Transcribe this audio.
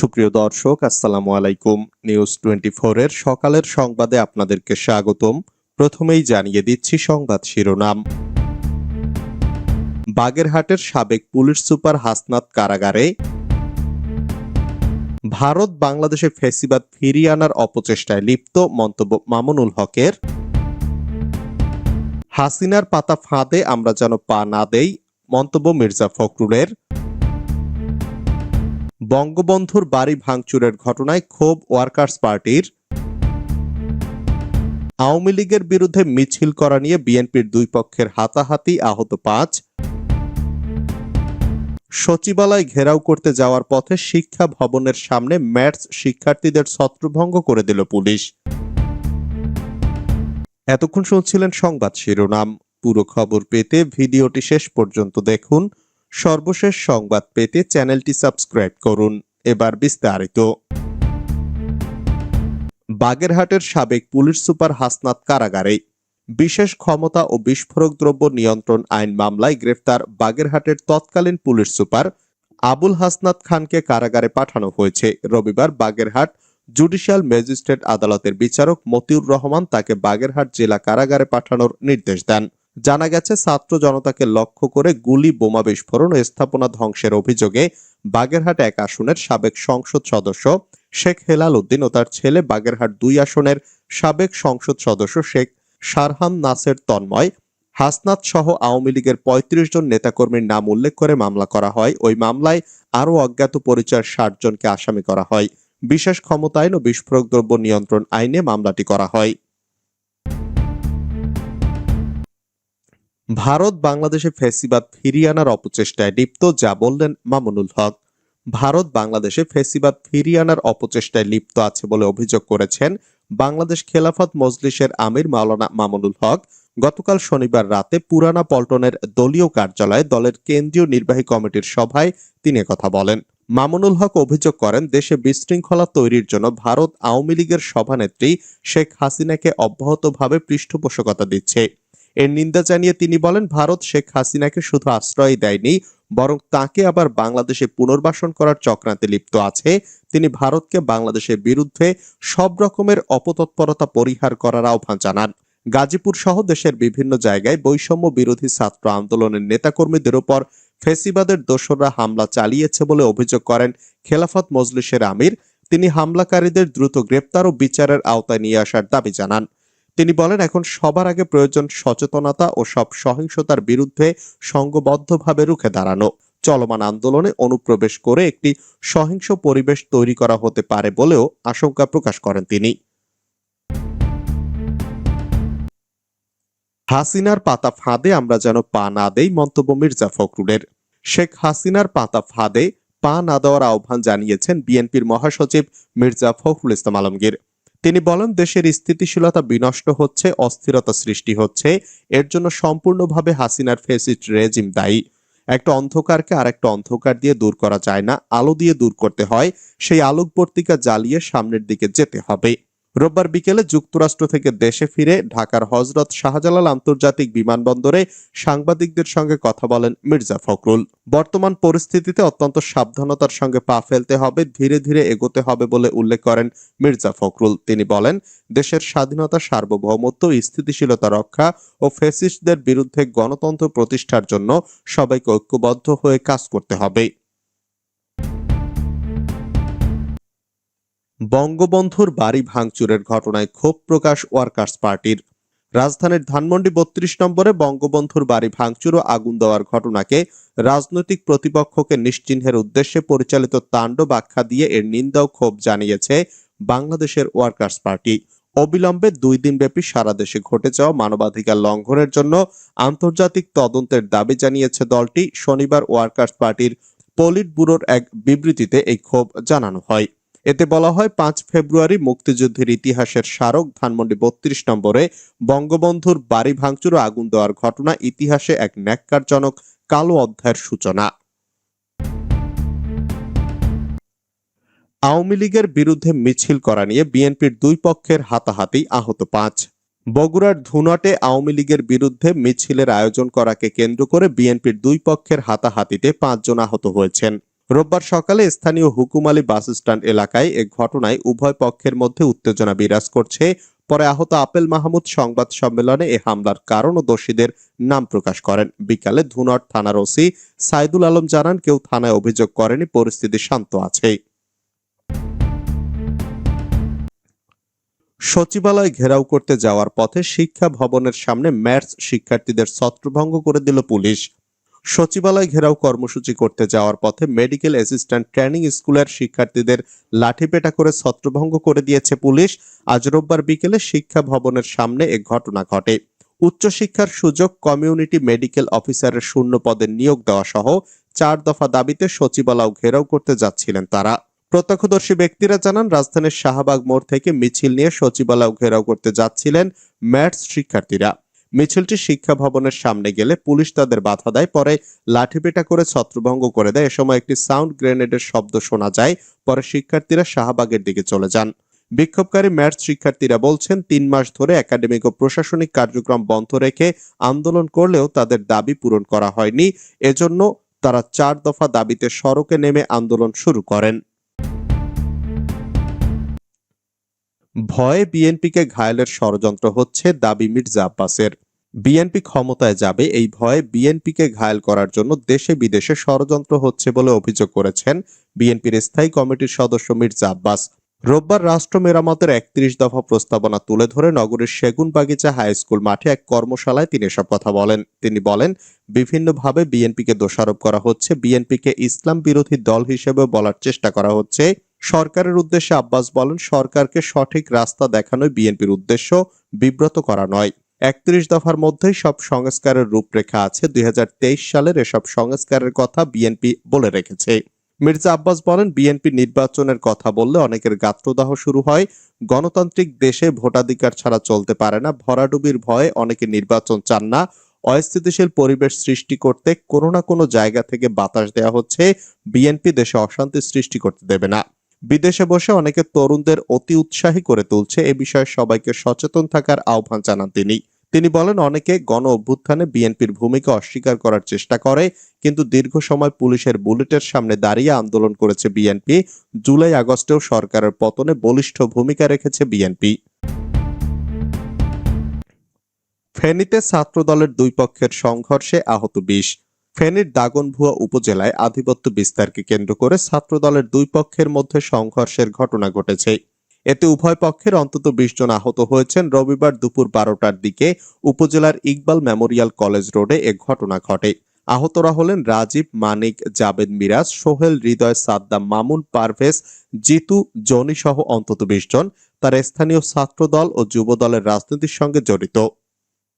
সুপ্রিয় দর্শক, আসসালামু আলাইকুম। নিউজ টোয়েন্টি এর সকালের সংবাদে আপনাদেরকে স্বাগতম। প্রথমেই জানিয়ে দিচ্ছি সংবাদ শিরোনাম। বাগেরহাটের সাবেক পুলিশ সুপার হাসনাত কারাগারে ভারত বাংলাদেশে ফেসিবাদ ফিরিয়ে আনার অপচেষ্টায় লিপ্ত মন্তব্য মামুনুল হকের। হাসিনার পাতা ফাঁদে আমরা যেন পা না দেই, মন্তব্য মির্জা ফখরুলের। বঙ্গবন্ধুর বাড়ি ভাঙচুরের ঘটনায় ক্ষোভ ওয়ার্কার্স পার্টির। আওয়ামী লীগের বিরুদ্ধে মিছিল করা নিয়ে বিএনপির দুই পক্ষের হাতাহাতি আহত পাঁচ। সচিবালয় ঘেরাও করতে যাওয়ার পথে শিক্ষা ভবনের সামনে ম্যাথস শিক্ষার্থীদের ছত্রভঙ্গ করে দিল পুলিশ। এতক্ষণ শুনছিলেন সংবাদ শিরোনাম। পুরো খবর পেতে ভিডিওটি শেষ পর্যন্ত দেখুন। সর্বশেষ সংবাদ পেতে চ্যানেলটি সাবস্ক্রাইব করুন। এবার বিস্তারিত। বাগেরহাটের সাবেক পুলিশ সুপার হাসনাত কারাগারে বিশেষ ক্ষমতা ও বিস্ফোরক দ্রব্য নিয়ন্ত্রণ আইন মামলায় গ্রেফতার বাগেরহাটের তৎকালীন পুলিশ সুপার আবুল হাসনাত খানকে কারাগারে পাঠানো হয়েছে। রবিবার বাগেরহাট জুডিশিয়াল ম্যাজিস্ট্রেট আদালতের বিচারক মতিউর রহমান তাকে বাগেরহাট জেলা কারাগারে পাঠানোর নির্দেশ দেন। জানা গেছে, ছাত্র জনতাকে লক্ষ্য করে গুলি, বোমা বিস্ফোরণ ও স্থাপনা ধ্বংসের অভিযোগে বাগেরহাট এক আসনের সাবেক সংসদ সদস্য শেখ হেলাল উদ্দিন ও তার ছেলে বাগেরহাট দুই আসনের সাবেক সংসদ সদস্য শেখ সারহান নাসের তন্ময়, হাসনাত সহ আওয়ামী লীগের পঁয়ত্রিশ জন নেতাকর্মীর নাম উল্লেখ করে মামলা করা হয়। ওই মামলায় আরও অজ্ঞাত পরিচয়ের ষাট জনকে আসামি করা হয়। বিশেষ ক্ষমতায়ন ও বিস্ফোরক দ্রব্য নিয়ন্ত্রণ আইনে মামলাটি করা হয়। ভারত বাংলাদেশে ফেসিবাদ ফিরিয়ে আনার অপচেষ্টায় লিপ্ত, যা বললেন মামুনুল হক। ভারত বাংলাদেশে ফেসিবাদ ফিরিয়ে আনার অপচেষ্টায় লিপ্ত আছে বলে অভিযোগ করেছেন বাংলাদেশ খেলাফত মজলিসের আমির মাওলানা মামুনুল হক। গতকাল শনিবার রাতে পুরানা পল্টনের দলীয় কার্যালয়ে দলের কেন্দ্রীয় নির্বাহী কমিটির সভায় তিনি কথা বলেন। মামুনুল হক অভিযোগ করেন, দেশে বিশৃঙ্খলা তৈরির জন্য ভারত আওয়ামী লীগের সভানেত্রী শেখ হাসিনাকে অব্যাহতভাবে পৃষ্ঠপোষকতা দিচ্ছে। এর নিন্দা জানিয়ে তিনি বলেন, ভারত শেখ হাসিনাকে শুধু আশ্রয় দেয়নি, বরং তাকে আবার বাংলাদেশে পুনর্বাসন করার চক্রান্তে লিপ্ত আছে। তিনি ভারতকে বাংলাদেশের বিরুদ্ধে সব রকমের অপতৎপরতা পরিহার করার আহ্বান জানান। গাজীপুর সহ দেশের বিভিন্ন জায়গায় বৈষম্য বিরোধী ছাত্র আন্দোলনের নেতাকর্মীদের উপর ফেসিবাদের দোসররা হামলা চালিয়েছে বলে অভিযোগ করেন খেলাফত মজলিসের আমির। তিনি হামলাকারীদের দ্রুত গ্রেপ্তার ও বিচারের আওতায় নিয়ে আসার দাবি জানান। তিনি বলেন, এখন সবার আগে প্রয়োজন সচেতনতা ও সব সহিংসতার বিরুদ্ধে সংঘবদ্ধভাবে রুখে দাঁড়ানো। চলমান আন্দোলনে অনুপ্রবেশ করে একটি সহিংস পরিবেশ তৈরি করা হতে পারে বলেও আশঙ্কা প্রকাশ করেন তিনি। হাসিনার পাতা ফাঁদে আমরা যেন পা না দেই মন্তব্য মির্জা ফখরুলের। শেখ হাসিনার পাতা ফাঁদে পা না দেওয়ার আহ্বান জানিয়েছেন বিএনপির মহাসচিব মির্জা ফখরুল ইসলাম আলমগীর। তিনি বলেন, দেশের স্থিতিশীলতা বিনষ্ট হচ্ছে, অস্থিরতা সৃষ্টি হচ্ছে, এর জন্য সম্পূর্ণভাবে হাসিনার ফেসিস্ট রেজিম দায়ী। একটা অন্ধকারকে আর একটা অন্ধকার দিয়ে দূর করা যায় না, আলো দিয়ে দূর করতে হয়, সেই আলোকবর্তিকা জ্বালিয়ে সামনের দিকে যেতে হবে। রোববার বিকেলে যুক্তরাষ্ট্র থেকে দেশে ফিরে ঢাকার হজরত শাহজালাল আন্তর্জাতিক বিমানবন্দরে সাংবাদিকদের সঙ্গে কথা বলেন মির্জা ফখরুল। বর্তমান পরিস্থিতিতে অত্যন্ত সাবধানতার সঙ্গে পা ফেলতে হবে, ধীরে ধীরে এগোতে হবে বলে উল্লেখ করেন মির্জা ফখরুল। তিনি বলেন, দেশের স্বাধীনতা, সার্বভৌমত্ব, স্থিতিশীলতা রক্ষা ও ফেসিস্টদের বিরুদ্ধে গণতন্ত্র প্রতিষ্ঠার জন্য সবাইকে ঐক্যবদ্ধ হয়ে কাজ করতে হবে। বঙ্গবন্ধুর বাড়ি ভাঙচুরের ঘটনায় ক্ষোভ প্রকাশ ওয়ার্কার্স পার্টির। রাজধানীর ধানমন্ডি বত্রিশ নম্বরে বঙ্গবন্ধুর বাড়ি ভাঙচুর ও আগুন দেওয়ার ঘটনাকে রাজনৈতিক প্রতিপক্ষকে নিশ্চিহ্নের উদ্দেশ্যে পরিচালিত তাণ্ডব আখ্যা দিয়ে এর নিন্দা ও ক্ষোভ জানিয়েছে বাংলাদেশের ওয়ার্কার্স পার্টি। অবিলম্বে দুই দিনব্যাপী সারা দেশে ঘটে যাওয়া মানবাধিকার লঙ্ঘনের জন্য আন্তর্জাতিক তদন্তের দাবি জানিয়েছে দলটি। শনিবার ওয়ার্কার্স পার্টির পলিট ব্যুরোর এক বিবৃতিতে এই ক্ষোভ জানানো হয়। এতে বলা হয়, পাঁচ ফেব্রুয়ারি মুক্তিযুদ্ধের ইতিহাসের স্মারক ধানমন্ডি বত্রিশ নম্বরে বঙ্গবন্ধুর বাড়ি ভাঙচুর আগুন দেওয়ার ঘটনা ইতিহাসে এক ন্যাক্কারজনক কালো অধ্যায়ের সূচনা। আওয়ামী লীগের বিরুদ্ধে মিছিল করা নিয়ে বিএনপির দুই পক্ষের হাতাহাতি আহত পাঁচ। বগুড়ার ধুনটে আওয়ামী লীগের বিরুদ্ধে মিছিলের আয়োজন করাকে কেন্দ্র করে বিএনপির দুই পক্ষের হাতাহাতিতে পাঁচজন আহত হয়েছেন। রোববার সকালে স্থানীয় হুকুম আলী বাস স্ট্যান্ড এলাকায় এ ঘটনায় উভয় পক্ষের মধ্যে উত্তেজনা বিরাজ করছে। পরে আহত আপেল মাহমুদ সংবাদ সম্মেলনে এ হামলার কারণ ও দোষীদের নাম প্রকাশ করেন। বিকালে ধুনট থানার ওসি সাইদুল আলম জানান, কেউ থানায় অভিযোগ করেনি, পরিস্থিতি শান্ত আছে। সচিবালয় ঘেরাও করতে যাওয়ার পথে শিক্ষা ভবনের সামনে ম্যাথস শিক্ষার্থীদের ছত্রভঙ্গ করে দিল পুলিশ। সচিবালয় ঘেরাও কর্মসূচি করতে যাওয়ার পথে মেডিকেল অ্যাসিস্ট্যান্ট ট্রেনিং স্কুলের শিক্ষার্থীদের লাঠিপেটা করে ছত্রভঙ্গ করে দিয়েছে পুলিশ। আজ রোববার বিকেলে শিক্ষা ভবনের সামনে এ ঘটনা ঘটে। উচ্চশিক্ষার সুযোগ কমিউনিটি মেডিকেল অফিসারের শূন্য পদে নিয়োগ দেওয়া সহ চার দফা দাবিতে সচিবালয় ঘেরাও করতে যাচ্ছিলেন তারা। প্রত্যক্ষদর্শী ব্যক্তিরা জানান, রাজধানীর শাহবাগ মোড় থেকে মিছিল নিয়ে সচিবালয় ঘেরাও করতে যাচ্ছিলেন ম্যাথস শিক্ষার্থীরা। মিছিলটি শিক্ষা ভবনের সামনে গেলে পুলিশ তাদের বাধা দেয়, পরে লাঠিপেটা করে ছত্রভঙ্গ করে দেয়। এ সময় একটি সাউন্ড গ্রেনেডের শব্দ শোনা যায়, পরে শিক্ষার্থীরা শাহবাগের দিকে চলে যান। বিক্ষোভকারী ম্যাথস শিক্ষার্থীরা বলছেন, তিন মাস ধরে একাডেমিক ও প্রশাসনিক কার্যক্রম বন্ধ রেখে আন্দোলন করলেও তাদের দাবি পূরণ করা হয়নি। এজন্য তারা চার দফা দাবিতে সড়কে নেমে আন্দোলন শুরু করেন। ভয়ে বিএনপিকে ঘায়েলের ষড়যন্ত্র হচ্ছে দাবি মির্জা আব্বাসের। বিএনপি ক্ষমতায় যাবে এই ভয়ে বিএনপিকে ঘায়েল করার জন্য দেশে বিদেশে ষড়যন্ত্র হচ্ছে বলে অভিযোগ করেছেন বিএনপির স্থায়ী কমিটির সদস্য মির্জা আব্বাস। রোববার রাষ্ট্র মেরামতের একত্রিশ দফা প্রস্তাবনা তুলে ধরে নগরের সেগুন বাগিচা হাই স্কুল মাঠে এক কর্মশালায় তিনি এসব কথা বলেন। তিনি বলেন, বিভিন্নভাবে বিএনপিকে দোষারোপ করা হচ্ছে, বিএনপিকে ইসলাম বিরোধী দল হিসেবে বলার চেষ্টা করা হচ্ছে। সরকারের উদ্দেশ্যে আব্বাস বলেন, সরকারকে সঠিক রাস্তা দেখানোই বিএনপির উদ্দেশ্য, বিব্রত করা নয়। একত্রিশ দফার মধ্যেই সব সংস্কারের রূপরেখা আছে। দুই হাজার তেইশ সালের এসব সংস্কারের কথা বিএনপি বলে রেখেছে। মির্জা আব্বাস বলেন, বিএনপি নির্বাচনের কথা বললে অনেকের গাত্রদাহ শুরু হয়। গণতান্ত্রিক দেশে ভোটাধিকার ছাড়া চলতে পারে না। ভরাডুবির ভয়ে অনেকে নির্বাচন চান না। অস্থিতিশীল পরিবেশ সৃষ্টি করতে কোনো না কোনো জায়গা থেকে বাতাস দেওয়া হচ্ছে। বিএনপি দেশে অশান্তি সৃষ্টি করতে দেবে না। বিদেশে বসে অনেকে তরুণদের অতি উৎসাহী করে তুলছে। এ বিষয়ে সবাইকে সচেতন থাকার আহ্বান জানান তিনি। তিনি বলেন, অনেকে গণ অভ্যুত্থানে বিএনপির ভূমিকা অস্বীকার করার চেষ্টা করে, কিন্তু দীর্ঘ সময় পুলিশের বুলেটের সামনে দাঁড়িয়ে আন্দোলন করেছে বিএনপি। জুলাই আগস্টেও সরকারের পতনে বলিষ্ঠ ভূমিকা রেখেছে বিএনপি। ফেনীতে ছাত্রদলের দুই পক্ষের সংঘর্ষে আহত বিশ। ফেনীর দাগনভুয়া উপজেলায় আধিপত্য বিস্তারকে কেন্দ্র করে ছাত্রদলের দুই পক্ষের মধ্যে সংঘর্ষের ঘটনা ঘটেছে। এতে উভয় পক্ষের অন্তত বিশ জন আহত হয়েছেন। রবিবার দুপুর বারোটার দিকে উপজেলার ইকবাল মেমোরিয়াল কলেজ রোডে এ ঘটনা ঘটে। আহতরা হলেন রাজীব, মানিক, জাবেদ মিরাজ, সোহেল, হৃদয়, সাদ্দাম, মামুন, পারভেজ, জিতু জনি সহ অন্তত বিশ জন। তার স্থানীয় ছাত্রদল ও যুবদলের রাজনীতির সঙ্গে জড়িত।